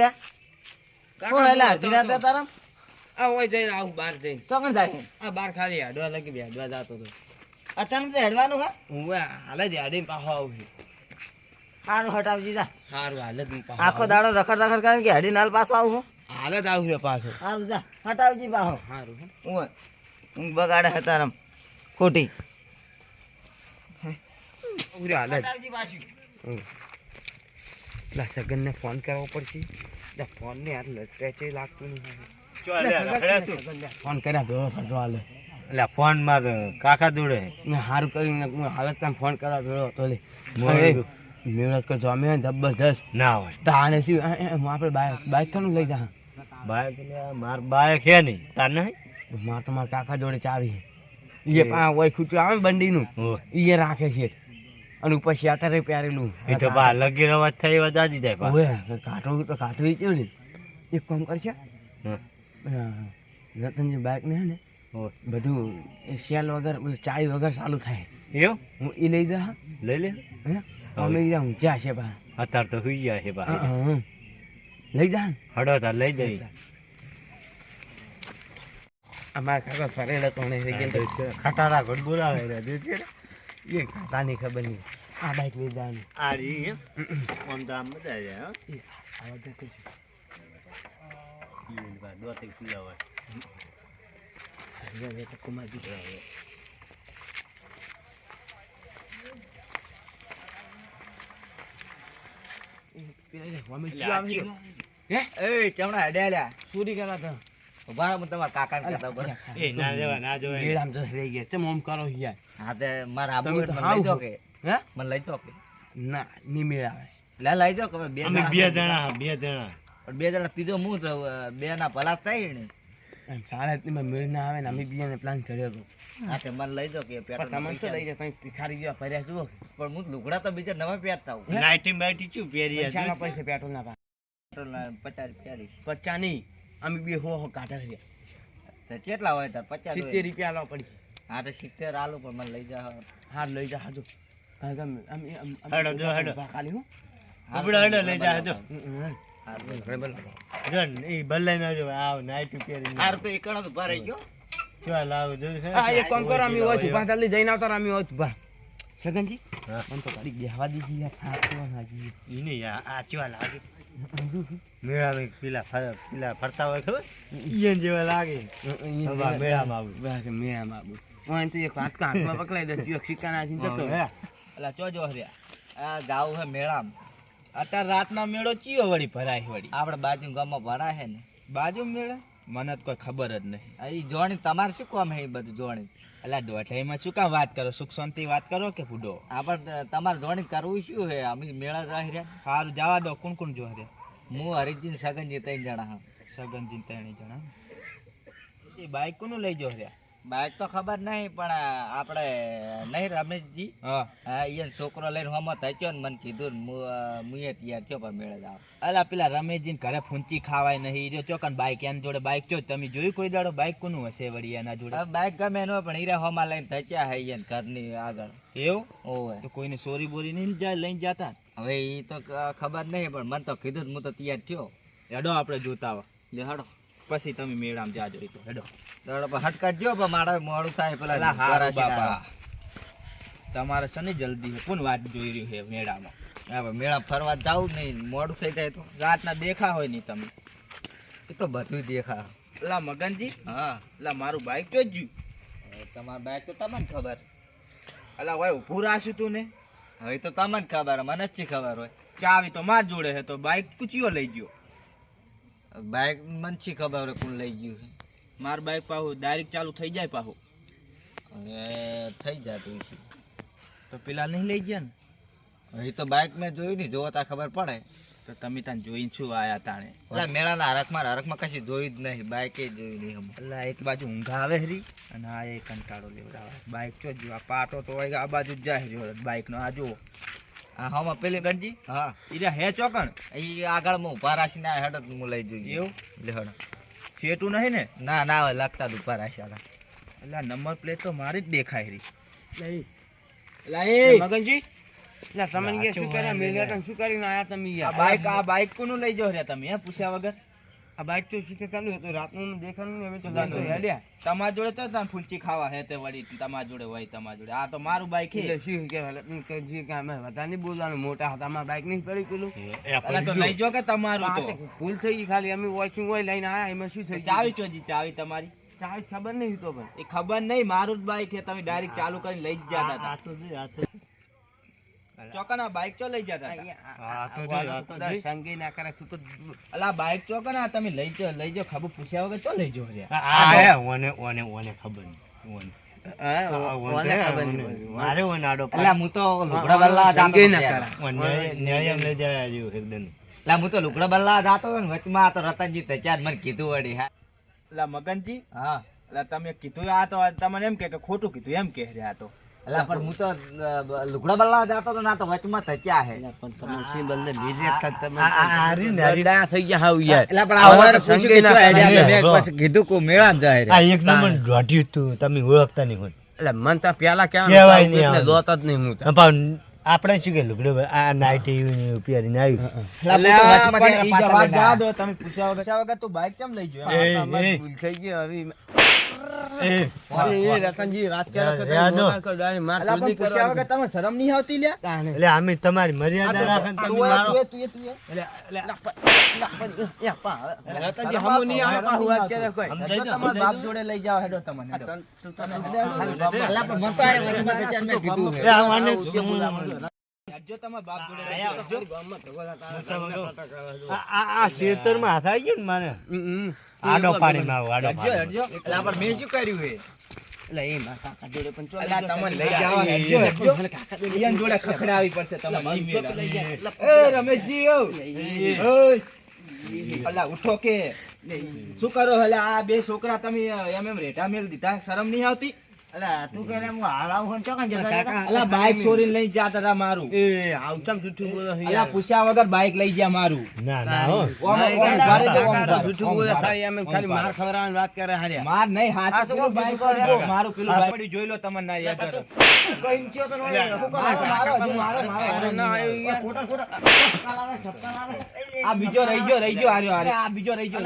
લ્યા કો હેલા અડધી રાતે તારા આ હોય જઈને આવું બહાર જઈને. ચોકણ જાય? આ બહાર ખાલી હાડવા લગી બે જતો હતો અત્યારે તો હેડવાનું હા? હું હાલ જ હાડીને પાછો આવું છું. સારું હટાવજી જા સારું હાલ જ આખો દાડો રખડ રખડ કરે કે હેડી નાલ પાછો આવું હાલ જ આવું છું પાછો. સારું જા હટાવજી પાછો સારું હું. હું બગાડે હતા તારમ ખોટી. હાલ જ. હટાવજી પાછું. લા સગનને ફોન કરવો પડશે. એટલે ફોન ને યાર લટકે લાગતું નહીં. ફોન કર્યા તો ફટો હાલે એટલે ફોન માર કાકા જોડે. મેં સારું કરીને હું હાલત તમે ફોન કરવા ભેળો હતો લે. મેળત કર જમે જબરજસ્ત. ના હોય. તાણે શું આપણે બાઇક બાઇક તો લઈ જા બાઇક એટલે માર બાઇક છે નહીં. તાર નહીં? માર તો મારા કાકા જોડે ચાવી છે. એ પા હોય ખૂટ્યું આવે ને બંડીનું. એ રાખે છે. અને ઉપર શેટરે પહેરેલું. એ તો બા લગી રવાજ થઈ દાદી જાય. ઓય કાઠો તો કાટો ઈ ને. એક કામ કરશે. રતનજી બાઇક ને ને બધું સેલ વગર ચાય વગર ચાલુ થાય. એવું? હું એ લઈ જા લઈ લે? હે? અમે જા હું ક્યાં છે બા. અત્યારે તો સુઈ ગયા છે બા. લઈ જા હડો તાર લઈ જઈ. અમારા કાકા ફરેલા તો ખટારા ઘટ બોલાવે રે. એ ખાતાની ખબર નહીં. આ બાઈક લઈ જા ને આ રી આમ તો આમ આવી જાય. આવા તો બા દોતી પીલા હોય. તો આવે. એ પેલા ચિયો આ આવે. હે? એ ચમડા હેડ્યા સુરી કરવા તો ઊભા રહો, હું તમારા કહેતા ઊભા એ ના જવા ના જોવાય. ગેડ આમ તો રહી ગયા ચમ ઓમ કરો યાર? હા તે મારા આબુ તમે હોય તો તો મને લઈ હાવ કે? હે. મને લઈ જાઓ કે? ના ની મેળ આવે. લે લઈ જાઓ કે બે અમે જણા બે જણા બે જણા. પણ બે જણા ત્રીજો હું તો બે ના ભલા થાય ને. સાડા મેળ ના આવે ને અમે બીજાને પ્લાન કર્યો હતો હા તે મને લઈ જાઓ કે પેટ્રોલ તમે તો લઈ ભિખારી ફર્યા પણ હું લુગડા તો બીજા નવા પહેરતા હું નાઇટી બાઈટી શું પહેરી? પૈસે પેટ્રોલ ના પેટ્રોલ પચાસ રૂપિયા પચાસ નહીં અમે બે હો હો કાઢા રહ્યા તો કેટલા હોય તાર? પચાસ સિત્તેર રૂપિયા લાવ પડી હા તો સિત્તેર આલુ પણ મને લઈ જા હા લઈ જા હાજો. હેડો, જો હેડો. ખાલી હું. ઉપડો હેડો લઈ જા હાજો. ઈ બદલાઈ ના જો આવ નાઈટ પહેરી હાર તો એકણ તો ભરાઈ ગયો. જો લાવ જો હા એક કામ કરો અમે હોય ચાલી જઈને આવતા અમે હોય ઊભા સગનજી? હા. મને તો ગાડી બેહવા દીધી યાર. થાકવા લાગી આ ચેવા લાગે મેળા પેલા ફર- પેલા ફરતા હોય ખબર? ઈયન જેવા લાગે. મેળામાં આવું. કે મેળામાં આવું તો એક હાથ કા હાથમાં પકડાઈ દે જીવ સિક્કા ના જતો. અલા ચો જો હર્યા આ જાવ હે મેળામાં. અત્યારે રાતનો મેળો ચિયો વળી ભરાય વળી? આપણે બાજુ ગામમાં ભરાય હે ને. બાજુ મેળા? મને તો કોઈ ખબર જ નહીં. આ ઈ જોણી તમારે શું કામ હે બધું જોણી? અલા દોઢાઈમાં શું કામ વાત કરો? સુખ શાંતિ વાત કરો કે ફૂડો આપણે તમારે જોણી કરવું શું હે? અમે મેળા જાય રહ્યા સારું જવા દો કોણ કોણ જોવા રે હું હરિજીન સગનજી ત્રણ જણા હા. સગનજી ત્રણ જણા. એ બાઈક કોનું લઈ જો રે બાઈક તો ખબર નહીં પણ આપણે નહીં રમેશજી. હા. ઈયન છોકરો લઈને હોમો થયો ને મને કીધું ને હું તૈયાર થયો પણ મેળે જાવ. અલા પેલા રમેશજી ઘરે ફૂંચી ખાવાય નહીં જો ચોકન બાઈક એના જોડે બાઈક જો તમે જોયું કોઈ દાડો બાઈક કોનું હશે વળી એના જોડે? બાઈક ગમે એનો પણ હીરા હોમા લઈને થચ્યા હે ઈયન ઘરની આગળ. એવું? ઓવે. તો કોઈને સોરી બોરી નહીં જાય લઈને જતા? હવે એ તો ખબર નહીં પણ મને તો કીધું હું તો તૈયાર થયો. હેડો આપણે જોતા આવા. લે હડો. પછી તમે મેળામાં જાજો એ તો હેડો. દ્યો પણ મારે મોડું થાય પેલા હારા બાપા. તમારે છે ને જલ્દી કોણ વાત જોઈ રહ્યું છે મેળામાં? હવે મેળા ફરવા જાવ નહીં મોડું થઈ જાય તો. રાતના દેખા હોય નહીં તમે. એ તો બધું દેખા. અલા મગનજી હા. અલા મારું બાઈક તો જ તમારા બાઈક તો તમને ખબર. અલા ભાઈ ઊભું રાખ્યું તું ને? હવે તો તમને ખબર મને જ ખબર હોય. ચાવી તો માર જોડે છે તો બાઈક કુચીઓ લઈ ગયો? બાઈક મનથી ખબર હવે કોણ લઈ ગયું છે? માર બાઇક પાહુ ડાયરેક્ટ ચાલુ થઈ જાય પાહુ. હવે થઈ જતું છે તો પેલા નહીં લઈ ગયા ને? હવે તો બાઇક મેં જોયું નહીં જોતા ખબર પડે. તો તમે ત્યાં જોઈને છું આયા તાણે? એટલે મેળાના હરખમાં ને હરખમાં કશી જોયું જ નહીં બાઈકે જોયું નહીં એટલે એક બાજુ ઊંઘ આવે હરી અને આ એક કંટાળો લેવડાવે. બાઈક ચો જ આ પાટો તો હોય આ બાજુ જ જાય બાઇકનો આ જુઓ. હા હમ પેલી ગંજી? હા. ઈરા હે ચોકણ. ઈ આગળ હું ઊભા રાશી ના હેડ હું લઈ જોઈએ એવું? લે હડ. છેટું નહીં ને? ના ના હોય લાગતા જ ઊભા રાખ્યા એટલે નંબર પ્લેટ તો મારી જ દેખાય રહી લઈ. લઈ મગનજી. એટલે તમને યાર શું કર્યા મેલ્યા શું કરીને આયા તમે આ બાઈક આ બાઈક કોનું લઈ જાવ રે તમે હે પૂછ્યા વગર? આ બાઈક તો શું કે ચાલુ હતું. રાતનું દેખાનું ને તો ના, હેડ્યા. તમારા જોડે તો તાન ફૂલચી ખાવા હે તે વળી તમારા જોડે હોય તમારા જોડે. આ તો મારું બાઈક એટલે હે શું કે હાલે કે જી કે અમે વધારે નહીં બોલવાનું. મોટા હતા માં બાઈક નહીં પડી પેલું. અલા તો લઈ જો કે તમારું આ તો. ફૂલ થઈ ગઈ ખાલી. અમે વોચિંગ હોય લઈને આયા એમાં શું થઈ ચાવી ચોજી ચાવી તમારી? ચાવી ખબર નહીં તો પણ. એ ખબર નહીં મારું જ બાઈક હે તમે ડાયરેક્ટ ચાલુ કરીને લઈ જ જતા હતા. આ તો આ તો ચોકના બાઈક ચો લઈ જતા હતા? તો જોઈ, આ તો જોઈ. સંગી ના કરે તું તો અલા બાઈક ચોકના તમે લઈ જાઓ લઈ જાઓ ખબર પૂછ્યા વગર ચો લઈ જાઓ રે? આ- આ ઓને ઓને ઓને ખબર ઓને. હા, આ ઓને ઓને ખબર ઓને. નહીં. મારે ઓને અલા હું તો લુગડા બલ્લા જાતો ના ત્યારે. ન્યાય- ન્યાય જાય જેવું એકદમ અલા હું તો લુગડા બલ્લા જાતો ને વચમાં આ તો રતનજી તચાર મને કીધું વળી હા. અલા મગનજી? હા. અલા તમે કીધું આ તો તમને એમ કે ખોટું કીધું એમ કે રે આ તો. અલા પણ હું તો લુગડા બલ્લા જાતો તો ના તો વચમાં થચ્યા હે. પણ તમે સી બલ્લે બીજે તમે આરી. દરડા થઈ ગયા હાવ યાર. એટલે પણ આ હવે વખત સંગે ના આઈડિયા મે? પછી કીધું કો મેળામાં જાય રે. આ એક નંબર દોઢ્યું તું તમે ઓળખતા નહીં હોય. એટલે મન તો પેલા કેવાનું નહીં એટલે આવું. જ નહીં હું પણ આપણે શું કે લુગડો આ નાઈટ એવી આવ્યું જવા જા દો, તમે પૂછ્યા વગર. તું બાઈક કેમ લઈ ગયો? થઈ ગઈ હવે એ, રતનજી વાત કરે તમે શરમ નહીં આવતી લ્યા? એટલે અમે તમારી મર્યાદા રાખે તું તમે એ, મારો- તું તું તું પા. રતનજી હમું નહીં આવે, પાછું વાત કરે કોઈ. તમારા બાપ જોડે લઈ જાઓ હેડો તમને હેડો. મને તો આ વચમાં તચ્યા મેં કીધું એ હે. આ વાને હેડજો તમારા બાપ જોડે લઈ આયા. જાઓ. ગામમાં આ- આ આ હાથ આવી ગયો ને મારે હમ, હમ. આડો પાડી મારો આડો પાડી હેડજો. અલા, મેં શું કર્યું હે એટલે એ મારા કાકા જોડે પણ ચોરી તમને લઈ જાઓ, હેડજો, હેડજો. કાકા જોડે ખખડાવી પડશે તમને મારું ઈ તો લઈ જાય. મેળા. એ રમેશજી ઓ અલા ઉઠો કે શું કરો હલા આ બે છોકરા તમે એમ એમ રેટા મેલ દીધા શરમ નહીં આવતી કાકા, અલા બાઈક ચોરીને લઈ જાતા હતા મારું. એ આવું ચમ બોલો અલા પૂછ્યા વગર બાઈક લઈ ગયા મારું. ના ના હો. ઓમ, ઓમ, કાકા, ઊભા રહેજો, ઓમ, કાકા તો ઊભા રહો, જૂઠું ઓમ, બોલે ખાલી એમ ખાલી માર ખવડાવવાની વાત કરે હાર્યા. માર નહીં હાથ પેલું બાઈક મારું પેલું બાઈક પડ્યું, જોઈ લો તમને ના યાદ કરો. મારો, મારો, મારો, મારો. ના આવ્યું યાર. આ બીજો રહી ગયો રહી ગયો હાર્યો હાર્યો. આ બીજો રહી ગયો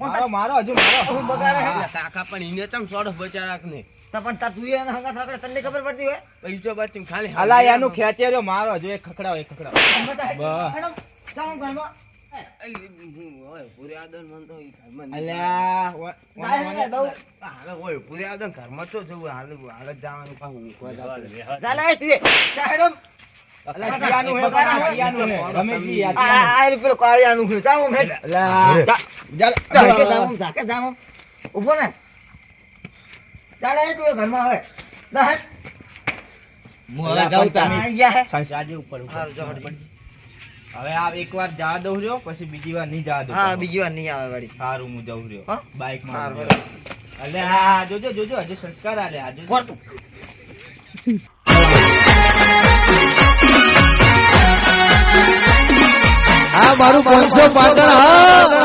મારો મારો હજુ મારો. એટલે કાકા પણ ઈને ચમ સોડો બચારાક ને પણ બચીને ખાલી અલા એનું ખેંચે રહ્યો મારો હજુ એક ખખડાવો એક ખખડાવો અઈ, હું ઓય પૂરે આદન મન તો ઈ ઘરમાં નહીં. અલ્યા ઓ- ઓ- હાલે ઓય પૂરે આદન ઘરમાં તો જવાનું. અલા કિયાનું હે પણ કિયાનું હે. રમેશજી યાદ કિયાનું. અલા જા- હું. હવે જાઉં તમે સંસાજી ઉપર. હવે આ એકવાર જા દઉં રહ્યો પછી બીજી વાર નહીં જા દઉં. હા બીજી વાર નહીં આવે વાળી. સારું હું જઉં રહ્યો. હા? બાઈકમાં હારું, હા હા જોજો જોજો હજુ સંસ્કાર આલે આજે જોજો. હા મારું પાંચસો પાટણ હા.